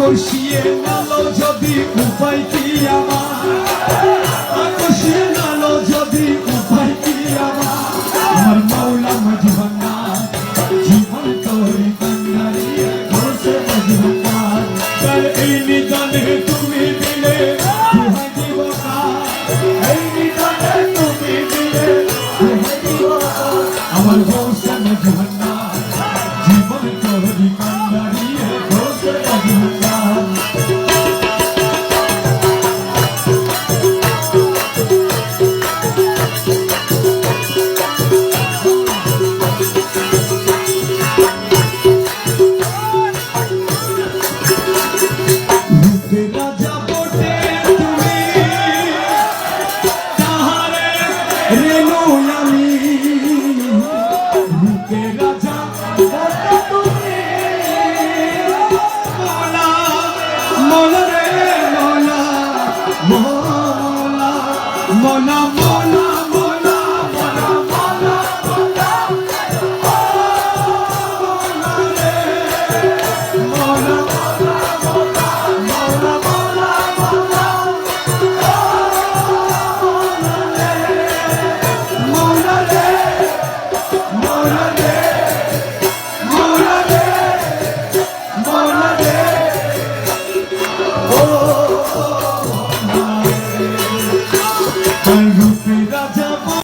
আকর্ষিয়ে নালো যদি উপায় কি আমার? আকর্ষিয়ে নালো যদি উপায় কি আমার? আমার মাওলা মজবানা জীবন ঘোষে মজবানা Morale!